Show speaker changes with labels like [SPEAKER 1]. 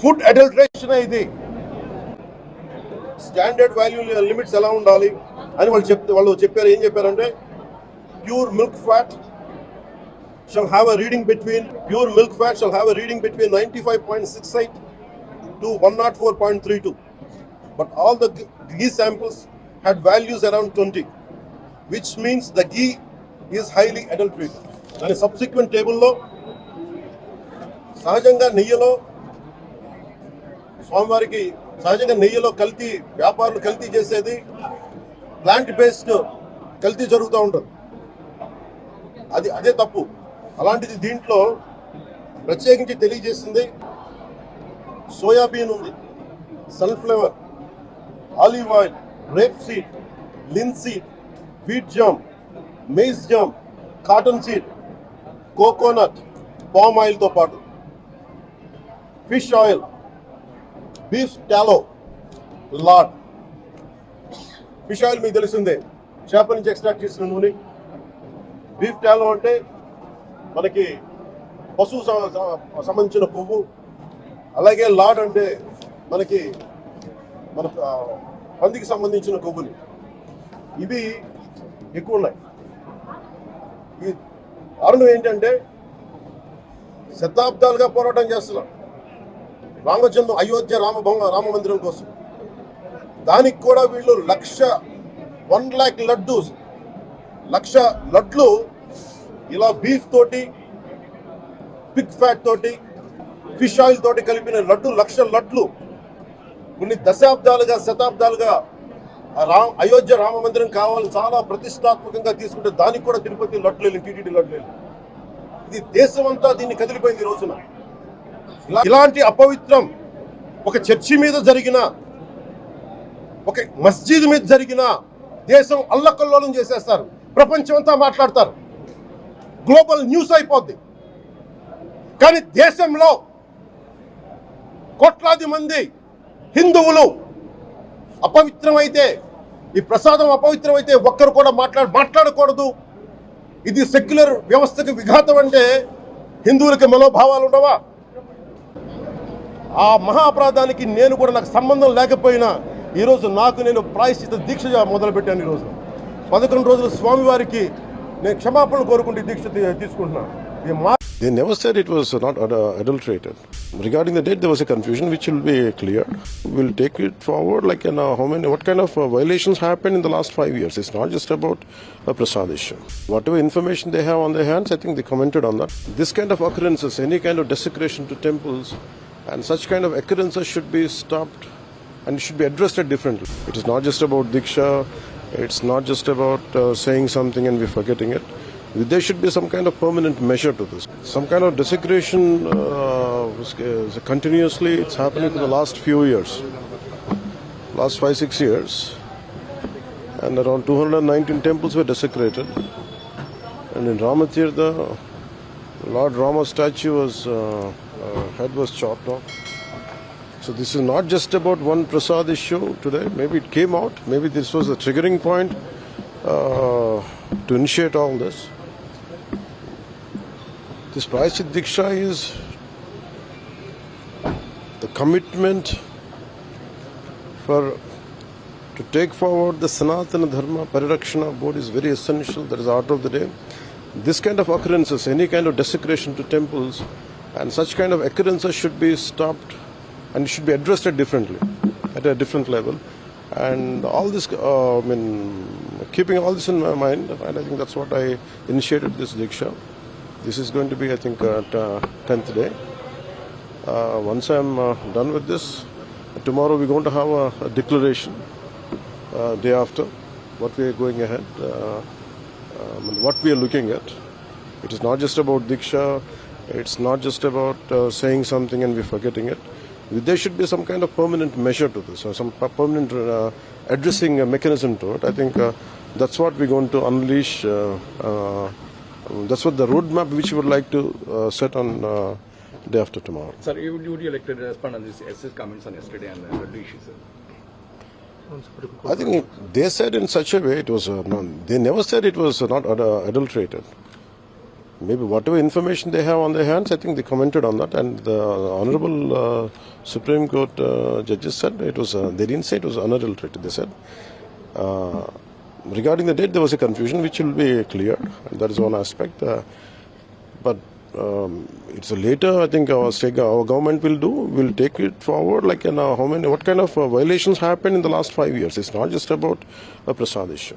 [SPEAKER 1] Food adulteration ఇది. Standard value limits ఎలా ఉండాలి అని వాళ్ళు చెప్తే వాళ్ళు చెప్పారు. ఏం చెప్పారంటే pure milk fat shall have a reading between pure milk fat shall have a reading between ninety five point six site to one nought four point three two. But all the ghee samples had values around twenty which means the ghee is highly adulterated దాని subsequent టేబుల్లో సహజంగా నెయ్యిలో స్వామివారికి సహజంగా నెయ్యిలో కల్తీ వ్యాపారులు కల్తీ చేసేది ప్లాంట్ బేస్డ్ కల్తీ జరుగుతూ ఉంటుంది అది అదే తప్పు. అలాంటిది దీంట్లో ప్రత్యేకించి తెలియజేసింది సోయాబీన్ ఉంది. Sunflower olive oil rapeseed linseed wheat germ maize germ cottonseed coconut palm ఆయిల్తో పాటు. Fish oil beef tallow lard fish oil మీకు తెలిసిందే. చేప నుంచి ఎక్స్ట్రాక్ట్ చేసిన నూనె. బీఫ్ టాలో అంటే మనకి పశువు సంబంధించిన పువ్వు. అలాగే లాడ్ అంటే మనకి మన పందికి సంబంధించిన కొవ్వుని ఇవి ఎక్కువ ఉన్నాయి. ఈ కారణం ఏంటంటే శతాబ్దాలుగా పోరాటం చేస్తున్నాం. రామజన్మ అయోధ్య రామ రామ మందిరం కోసం. దానికి కూడా వీళ్ళు లక్ష వన్ ల్యాక్ లడ్డు లక్ష లడ్లు ఇలా బీఫ్ తోటి పిక్ ఫ్యాట్ తోటి ఫిష్ ఆయిల్ తోటి కలిపిన లడ్డు లక్ష లడ్లు. కొన్ని దశాబ్దాలుగా శతాబ్దాలుగా ఆ రా అయోధ్య రామ మందిరం కావాలి చాలా ప్రతిష్టాత్మకంగా తీసుకుంటే దానికి కూడా తిరుపతి లడ్లు వెళ్ళి టీటీడీ లడ్లు వెళ్ళి ఇది దేశమంతా దీన్ని కదిలిపోయింది ఈ రోజున. ఇలాంటి అపవిత్రం ఒక చర్చి మీద జరిగిన ఒక మస్జిద్ మీద జరిగిన దేశం అల్లకల్లోలం చేసేస్తారు. ప్రపంచమంతా మాట్లాడతారు. గ్లోబల్ న్యూస్ అయిపోద్ది. కానీ దేశంలో కోట్లాది మంది హిందువులు అపవిత్రమైతే ఈ ప్రసాదం అపవిత్రమైతే ఒక్కరు కూడా మాట్లాడ మాట్లాడకూడదు. ఇది సెక్యులర్ వ్యవస్థకు విఘాతం అంటే హిందువులకి మనోభావాలు ఉండవా? ఆ మహాపరాధానికి నేను కూడా నాకు సంబంధం లేకపోయినా ఈరోజు నాకు నేను ప్రాయశ్చిత దీక్ష మొదలుపెట్టాను ఈరోజు పదకొండు రోజులు స్వామివారికి నేను క్షమాపణ కోరుకుంటే దీక్ష తీ- తీసుకుంటున్నాను
[SPEAKER 2] They never said it was not ad- adulterated. Regarding the date, there was a confusion which will be cleared. We'll take it forward. Like, you know, how many, what kind of uh, violations happened in the last five years? It's not just about a prasad issue. Whatever information they have on their hands, I think they commented on that. This kind of occurrences, any kind of desecration to temples, and such kind of occurrences should be stopped and should be addressed at differently. It is not just about diksha. It's not just about uh, saying something and we're forgetting it. There should be some kind of permanent measure to this. Some kind of desecration uh, continuously. It's happening for the last few years, last five six years, and around 219 temples were desecrated. And in Ramatirtha, Lord Rama statue was uh, uh, head was chopped off. So this is not just about one prasad issue today. Maybe it came out. Maybe this was the triggering point uh, to initiate all this. This Prayachit Diksha is the commitment for to take forward the Sanatana Dharma Parirakshana board is very essential. That is the order of the day. This kind of occurrences, any kind of desecration to temples, and such kind of occurrences should be stopped and should be addressed differently, at a different level. And all this, uh, I mean, keeping all this in my mind, and I think that's what I initiated this Diksha. This is going to be, I think, at uh, 10th day. Uh, once I'm uh, done with this, tomorrow we're going to have a, a declaration uh, day after what we are going ahead, uh, what we are looking at. It is not just about Diksha, it's not just about uh, saying something and we're forgetting it. There should be some kind of permanent measure to this, or some permanent uh, addressing uh, mechanism to it. I think uh, that's what we're going to unleash. Uh, uh, um, that's what the roadmap which we would like to uh, set on uh, day after tomorrow.
[SPEAKER 3] Sir, you- would you, would like to respond on this SS comments on yesterday and the Reddy issue, sir?
[SPEAKER 2] I think they said in such a way it was. Uh, they never said it was uh, not adulterated. Maybe whatever information they have on their hands, I think they commented on that. And the Honorable uh, Supreme Court uh, judges said it was, uh, they didn't say it was unadulterated, they said. Uh, regarding the date, there was a confusion which will be cleared. That is one aspect. Uh, but um, it's a later, I think our state, our government will do, will take it forward. Like, know, how many, what kind of uh, violations happened in the last five years? It's not just about a Prasad issue.